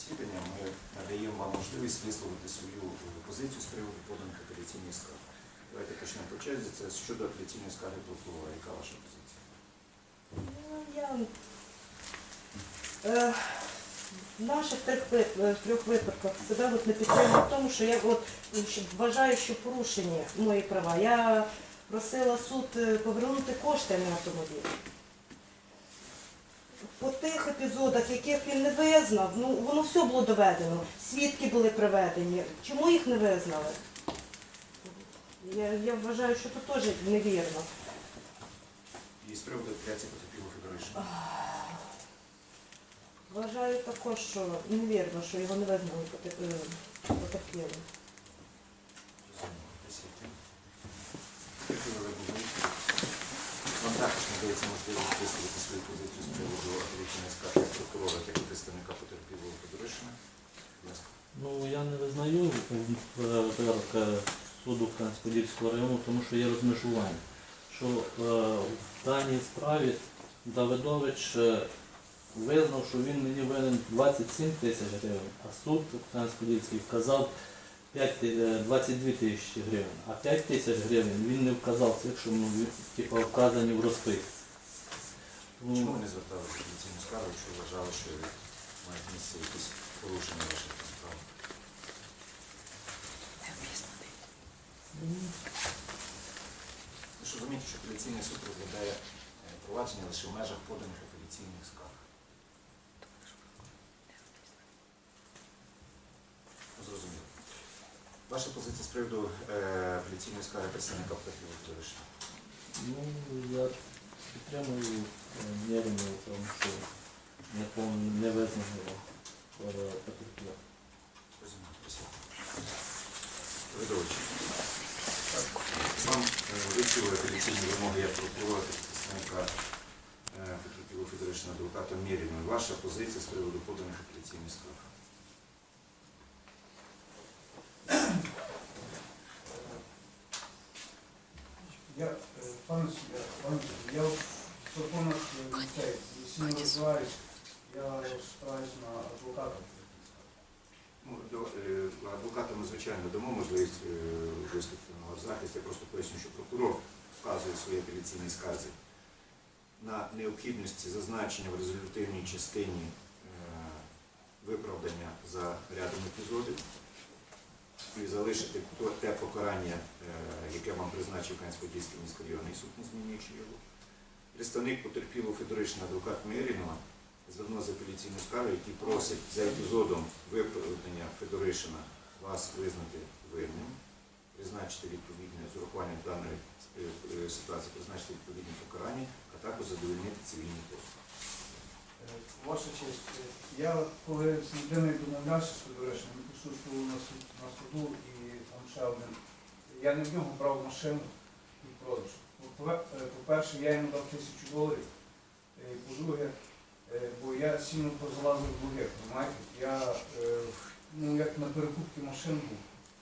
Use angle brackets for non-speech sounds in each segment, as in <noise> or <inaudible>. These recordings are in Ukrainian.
засідання ми надаємо вам можливість висловити свою е, позицію з приводу поданих апеляційних скарг. Давайте почнемо по черзі. Це щодо апеляційної скарги прокурора. Яка ваша позиція? Ну, я... Е, в наших трьох, е, трьох випадках себе от не підтримую в тому, що я от е, що вважаю, що порушені мої права. Я просила суд е, повернути кошти на автомобіль. По тих епізодах, яких він не визнав, ну воно все було доведено. Свідки були приведені. Чому їх не визнали? Я, я вважаю, що це теж невірно. І з приводу апеляції потерпілого Федоришина. Вважаю також, що невірно, що його не визнали е, потерпілим. Вам також надається можливість висловити свою позицію з приводу апеляційної скарги прокурора як представника потерпілого Федоришина. Будь ласка. Ну я не визнаю суду Кам'янськ-Подільського району, тому що є розмежування. Що е, в даній справі Давидович е, визнав, що він мені винен 27 тисяч гривень, а суд Кам'янськ-Подільський вказав 5, е, 22 тисячі гривень, а 5 тисяч гривень він не вказав цих, що ну, типу, вказані в розписці. Чому не звертали апеляційну скаргу, якщо вважали, що мають місце якісь порушення ваших прав? Ви ж розумієте, що апеляційний суд розглядає е, провадження лише в межах поданих апеляційних скарг. Зрозуміло. Ваша позиція з приводу е, апеляційної скарги представника потерпілого Федоришина? Ну, я підтримую Нєрину в тому, що не, пов- не визнав його е. Видович, вам вивчили апеляційні вимоги як прокурора та представника е, потерпілого адвоката Мєріної. Ваша позиція з приводу поданих апеляційних скарг? Я, е, пане суддя, пане суддя, я в законах е, цей, сильно розвиваюсь, я спираюсь на адвоката. Ну, е, адвоката ми, звичайно, дамо можливість е, виступити на захист. Я просто поясню, що прокурор вказує в своїй апеляційній скарзі на необхідності зазначення в результативній частині е, виправдання за рядом епізодів і залишити те покарання, е, яке вам призначив Кансько-Дійський міськрайонний суд, не змінюючи його. Представник потерпілого Федоричного адвокат Мирінова звернувся з апеляційною скаргою, який просить за епізодом виправдання Федоришина вас визнати винним, призначити відповідне з урахуванням даної е, ситуації, призначити відповідне покарання, а також задовольнити цивільні послуги. Е, Ваша честь, е, я коли з людиною домовлявся з Федоришем, він присутствував на, суд, на суду і там ще один. Я не в нього брав машину і продаж. По- По-перше, я йому дав тисячу доларів. По-друге, бо я сильно позалазив в борги, розумієте? Я е, ну, як на перекупці машин був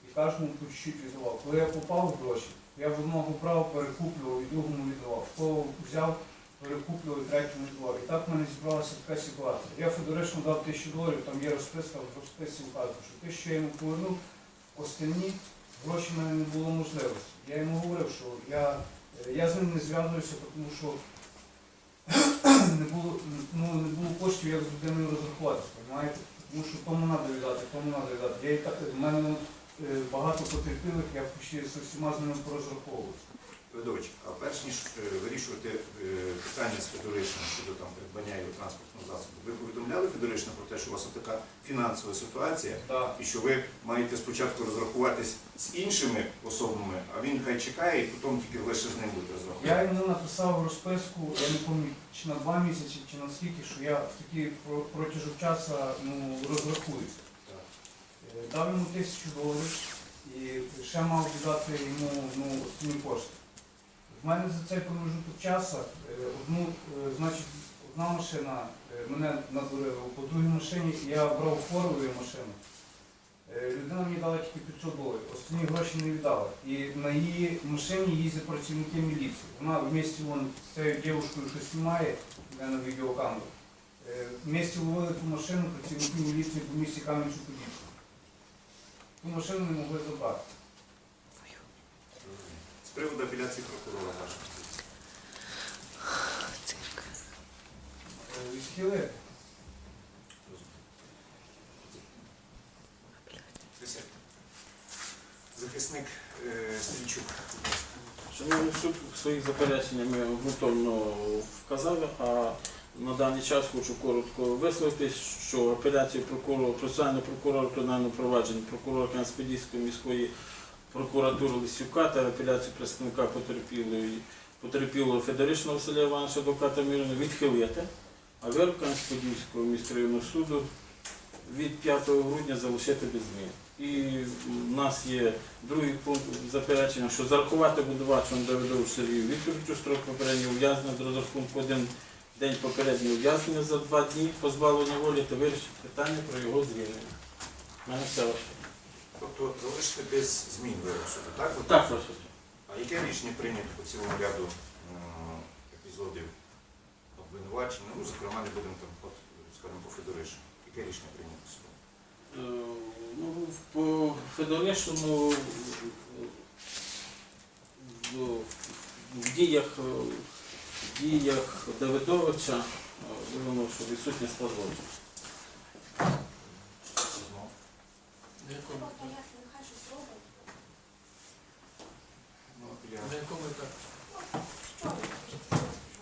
і кожному по чуть-чуть віддавав. Коли я попав в гроші, я в одного брав, перекуплював і другому віддавав. Кого взяв, перекуплював і третьому віддавав. І так в мене зібралася така ситуація. Я Федоришну дав тисячу доларів, там є розписка, в розписці вказано, що тисячу я йому повернув, останні гроші в мене не було можливості. Я йому говорив, що я, е, я з ним не зв'язуюся, тому що <clears throat> не було, ну, коштів, як з людиною розрахуватися, розумієте? Тому що тому треба віддати, тому треба віддати. Я і так, в мене е, багато потерпілих, я почти з усіма з ними порозраховувався. Федорович, а перш ніж е, вирішувати е, питання з Федоришина щодо там придбання його транспортного засобу, ви повідомляли Федоришина про те, що у вас така фінансова ситуація, Так. і що ви маєте спочатку розрахуватись з іншими особами, а він хай чекає, і потім тільки лише з ним буде розрахувати. Я йому написав розписку, я не пам'ятаю, чи на два місяці, чи на скільки, що я в такий про- протяжок часу ну, розрахуюся. Е, Дав йому тисячу доларів і ще мав віддати йому ну, кошти. В мене за цей промежуток часу е, одну, е, значить, одна машина е, мене надурила, по другій машині я брав форову машину. Людина мені дала тільки 500 доларів, останні гроші не віддала. І на її машині їздять працівники міліції. Вона в місті вон, з цією дівчиною, що знімає на відеокамеру. В місті ловили ту машину працівники міліції по місті Кам'янцю-Подільському. Ту машину не могли забрати. З приводу апеляції прокурора вашого. Е. Присядьте. Захисник е, Стрільчук. Шановний суд, в своїх запереченнях ми ґрунтовно вказали, а на даний час хочу коротко висловитись, що апеляцію прокурора, процесуального прокурора кримінального провадження, прокурора Канспедійської міської прокуратури Лисюка та апеляцію представника потерпілої потерпілого Федеричного Василя Івановича адвоката Мірина відхилити, а вирок Канспедійського міськрайонного суду від 5 грудня залишити без змін. І в нас є другий пункт заперечення, що зарахувати будувачам Давидову Сергію Вікторовичу строк попереднього ув'язнення з розрахунку один день попереднього ув'язнення за два дні позбавлення волі та вирішити питання про його звільнення. У мене все ваше. Тобто залишити без змін суду, так? От- Так. А яке рішення прийнято по цілому ряду епізодів обвинувачення? Ну, зокрема, не будемо там, от, скажімо, по Федоришу. Яке рішення прийнято судом? Е, Ну, по Федоришину в, в діях, е, в діях Давидовича е, виявлено, що відсутність позову.